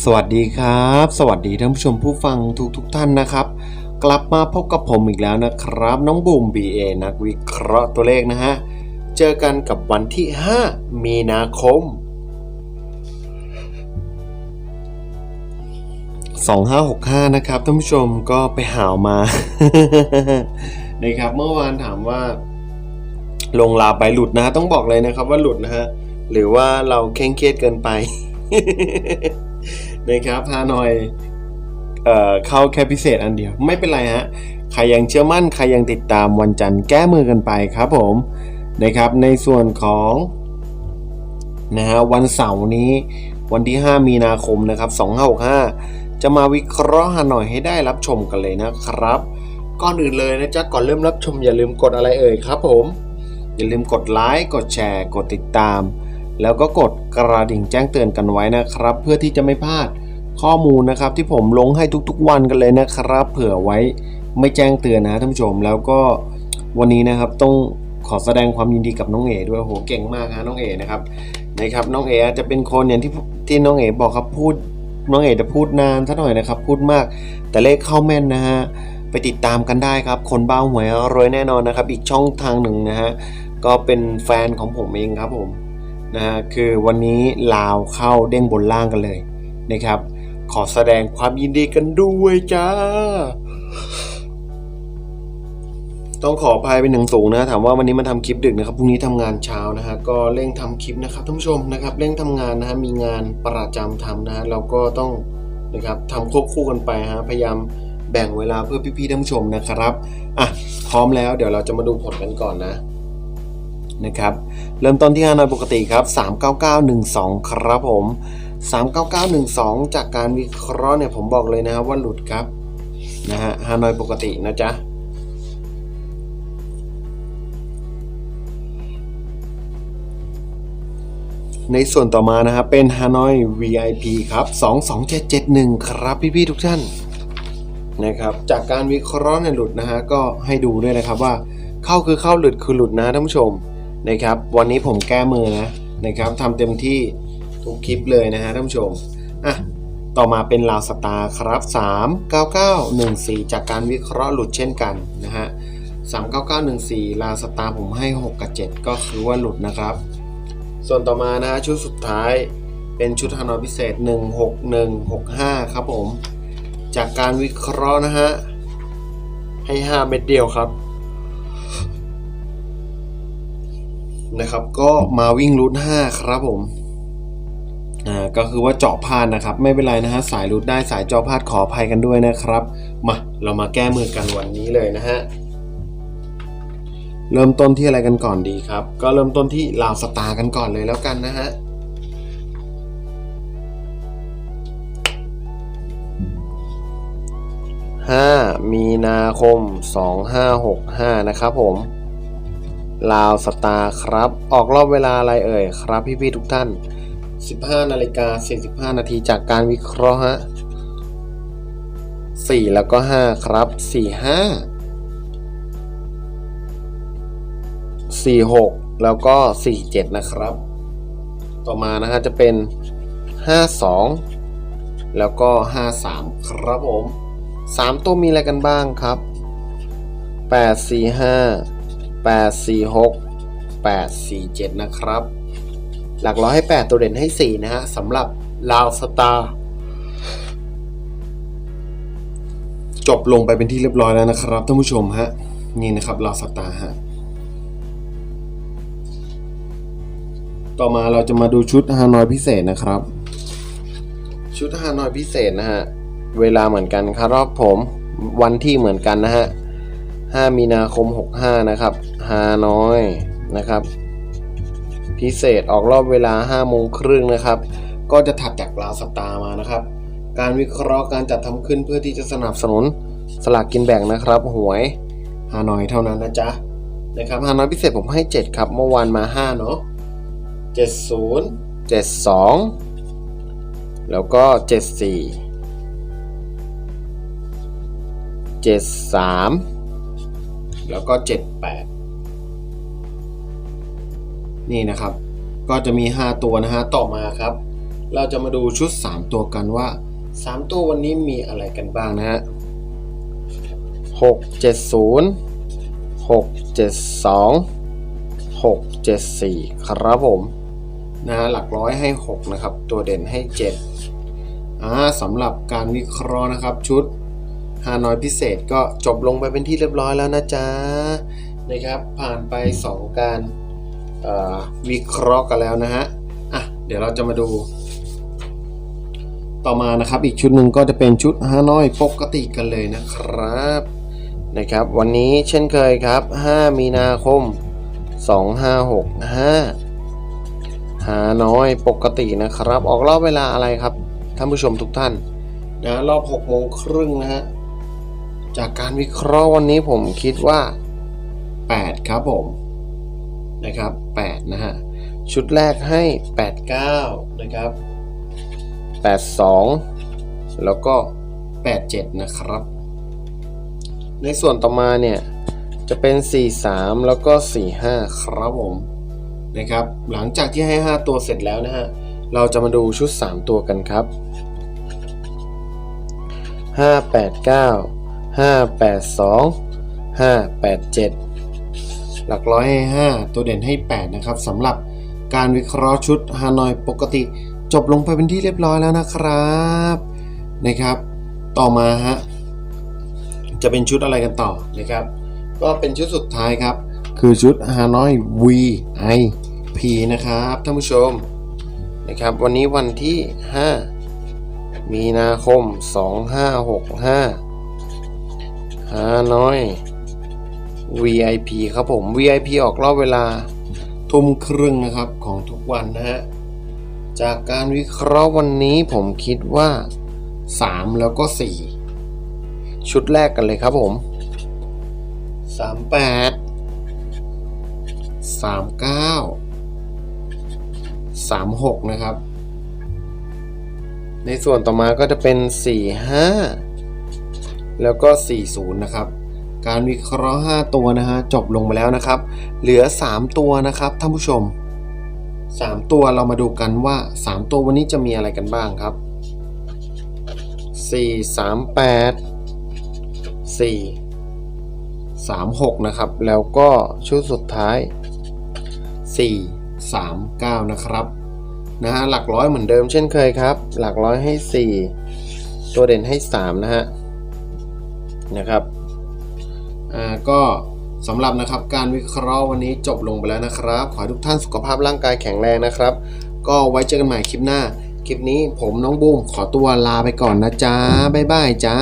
สวัสดีครับ สวัสดีท่านผู้ชมผู้ฟังทุกทุกท่านนะครับ กลับมาพบกับผมอีกแล้วนะครับ น้องบูม BA นักวิเคราะห์ตัวเลขนะฮะ เจอกันกับวันที่ 5 มีนาคม 2565 นะครับท่านผู้ชมก็ไปหาวมานะครับเมื่อวานถามว่า ลงลาไปหลุดนะต้องบอกเลยนะครับว่าหลุดนะฮะหรือว่าเราเคร่งเครียดเกินไป นะครับฮานอยเอ่อเข้าแค่พิเศษอันเดียว ไม่เป็นไรฮะใครยังเชื่อมั่นใครยังติดตามวันจันทร์แก้มือกันไปครับผมนะครับ ในส่วนของนะฮะวันเสาร์นี้วันที่ 5 มีนาคมนะครับ2565 จะมาวิเคราะห์ฮานอยให้ได้รับชมกันเลยนะครับ ก่อนอื่นเลยนะจ๊ะก่อนเริ่มรับชมอย่าลืมกดอะไรเอ่ยครับผม อย่าลืมกดไลค์กดแชร์ กดติดตาม แล้วก็กดกระดิ่งแจ้งเตือนกันไว้นะครับ เพื่อที่จะไม่พลาดข้อมูลนะครับที่ผมลงให้ทุกๆวันกันเลยนะครับ เผื่อไว้ไม่แจ้งเตือนนะท่านผู้ชมแล้วก็วันนี้นะครับต้องขอแสดงความยินดีกับน้องเอ๋ด้วยโหเก่งมากฮะน้องเอ๋นะครับนะครับน้องเอ๋จะเป็นคนอย่างที่ที่น้องเอ๋บอกครับพูดน้องเอ๋จะพูดนานซะหน่อยนะครับ พูดมาก แต่เลขเข้าแม่นนะฮะไปติดตามกันได้ครับ คนบ้าหวยรวยแน่นอนนะครับ อีกช่องทางหนึ่งนะฮะก็เป็นแฟนของผมเองครับผม นะฮะคือวันนี้ลาวเข้าเด้งบนล่างกันเลยนะครับ ขอแสดงความยินดีกันด้วยจ้า ต้องขออภัยเป็นหนึ่งสูงนะถามว่าวันนี้มาทำคลิปดึกนะครับพรุ่งนี้ทำงานเช้านะฮะก็เร่งทำคลิปนะครับท่านผู้ชมนะครับเร่งทำงานนะฮะมีงานประจำทำนะฮะเราก็ต้องนะครับทำควบคู่กันไปฮะพยายามแบ่งเวลาเพื่อพี่ๆท่านผู้ชมนะครับอะพร้อมแล้วเดี๋ยวเราจะมาดูผลกันก่อนนะ นะครับ เริ่มต้นที่ฮานอยปกติครับ 39912 ครับผม 39912 จากการวิเคราะห์เนี่ยผมบอกเลยนะครับว่าหลุดครับนะฮะฮานอยปกตินะจ๊ะในส่วนต่อมานะครับเป็นฮานอย VIP ครับ 22771 ครับพี่ๆทุกท่านนะครับจากการวิเคราะห์เนี่ยหลุดนะฮะก็ให้ดูด้วยนะครับว่าเข้าคือเข้าหลุดคือหลุดนะท่านผู้ชม นะครับ วันนี้ผมแก้มือนะนะครับทำเต็มที่ทุกคลิปเลยนะฮะท่านผู้ชมอะต่อมาเป็นลาวสตาร์ครับ 39914 จากการวิเคราะห์หลุดเช่นกันนะฮะ39914 ลาวสตาร์ผมให้ 6 กับ 7 ก็คือว่าหลุดนะครับ ส่วนต่อมานะฮะชุดสุดท้ายเป็นชุดฮานอยพิเศษ 16165 ครับผม จากการวิเคราะห์นะฮะ ให้ 5 เม็ดเดียวครับ นะครับ ก็มาวิ่งรูท5ครับผมอ่าก็คือว่าเจาะพลาดนะครับ ไม่เป็นไรนะฮะสายรูทได้สายเจาะพลาดขออภัยกันด้วยนะครับมาเรามาแก้มือกันวันนี้เลยนะฮะเริ่มต้นที่อะไรกันก่อนดีครับ ก็เริ่มต้นที่ลาวสตาร์กันก่อนเลยแล้วกันนะฮะห้ามีนาคม2565นะครับผม ลาวสตาร์ครับ ออกรอบเวลาอะไรเอ่ยครับพี่ๆทุกท่าน 15นาฬิกา45นาทีจากการวิเคราะห์ฮะ4แล้วก็ 5 ครับ 4 5 4 6 แล้วก็ 4 7 นะครับ ต่อมานะฮะจะเป็น 5 2 แล้วก็ 5 3 ครับผม 3 ตัวมีอะไรกันบ้างครับ 8 4 5 8 4 6 8 4 7 นะครับ หลักร้อยให้ 8 ตัวเด่นให้ 4 นะฮะสำหรับลาวสตาร์จบลงไปเป็นที่เรียบร้อยแล้วนะครับท่านผู้ชมฮะนี่นะครับลาวสตาร์ฮะต่อมาเราจะมาดูชุดฮานอยพิเศษนะครับ ชุดฮานอยพิเศษนะฮะเวลาเหมือนกันครับผมวันที่เหมือนกันนะฮะ 5 มีนาคม 65 นะครับฮานอยนะครับ พิเศษออกรอบเวลา 5 โมงครึ่งนะครับ ก็จะถัดจากลาวสตาร์มานะครับ การวิเคราะห์การจัดทำขึ้นเพื่อที่จะสนับสนุนสลากกินแบ่งนะครับ หวยฮานอยเท่านั้นนะจ๊ะนะครับฮานอยพิเศษผมให้ 7 ครับ เมื่อวานมา 5 เนาะ70 72 แล้วก็ 74 73 แล้วก็ 78 นี่นะครับ ก็จะมี 5 ตัวนะฮะ ต่อมาครับ เราจะมาดูชุด 3 ตัวกันว่า 3 ตัววันนี้มีอะไรกันบ้างนะฮะ 6 7 0 6 7 2 6 7 4 ครับผมนะฮะหลักร้อยให้ 6 นะครับ ตัวเด่นให้ 7อ่าสำหรับการวิเคราะห์นะครับชุด ฮานอยพิเศษก็จบลงไปเป็นที่เรียบร้อยแล้วนะจ๊ะนะครับ ผ่านไป 2 การวิเคราะห์กันแล้วนะฮะอะเดี๋ยวเราจะมาดู ต่อมานะครับอีกชุดหนึ่งก็จะเป็นชุดฮานอยปกติกันเลยนะครับนะครับวันนี้เช่นเคยครับ 5 มีนาคม 2565ฮาน้อยปกตินะครับ ออกรอบเวลาอะไรครับ ท่านผู้ชมทุกท่านนะรอบ6โมงครึ่งนะฮะ จากการวิเคราะห์วันนี้ผมคิดว่า 8 ครับผม นะครับ 8 นะฮะ ชุดแรกให้ 89 นะครับ 82 แล้วก็ 87 นะครับ ในส่วนต่อมาเนี่ย จะเป็น 43 แล้วก็ 45 ครับผม นะครับ หลังจากที่ให้ 5 ตัวเสร็จแล้วนะฮะ เราจะมาดูชุด 3 ตัวกันครับ 589 582 587 หลักร้อยให้ 5 ตัวเด่นให้ 8 นะครับสำหรับการวิเคราะห์ชุดฮานอยปกติ จบลงไปเป็นที่เรียบร้อยแล้วนะครับนะครับ ต่อมาฮะจะเป็นชุดอะไรกันต่อนะครับ ก็เป็นชุดสุดท้ายครับ คือชุด Hanoi VIP นะครับท่านผู้ชมนะครับวันนี้วันที่ 5 มีนาคม 2565 Hanoi VIP ครับผม VIP ออกรอบเวลาทุ่มครึ่งนะครับของทุกวันนะฮะ จากการวิเคราะห์วันนี้ผมคิดว่า 3 แล้วก็ 4 ชุดแรกกันเลยครับผม 38 39 36 นะครับ ในส่วนต่อมาก็จะเป็น 45 แล้วก็ 40 นะครับ การวิเคราะห์ 5 ตัวนะฮะจบลงไปแล้วนะครับ เหลือ 3 ตัวนะครับท่านผู้ชม 3 ตัวเรามาดูกันว่า 3 ตัววันนี้จะมีอะไรกันบ้างครับ 4 3 8 4 3 6 นะครับ แล้วก็ชุดสุดท้าย 4 3 9 นะครับนะฮะหลักร้อยเหมือนเดิมเช่นเคยครับ หลักร้อยให้ 4 ตัวเด่นให้ 3 นะฮะ นะครับอ่าก็สำหรับนะครับการวิเคราะห์วันนี้จบลงไปแล้วนะครับ ขอให้ทุกท่านสุขภาพร่างกายแข็งแรงนะครับ ก็ไว้เจอกันใหม่คลิปหน้า คลิปนี้ผมน้องบูมขอตัวลาไปก่อนนะจ๊ะบ๊ายบายจ้า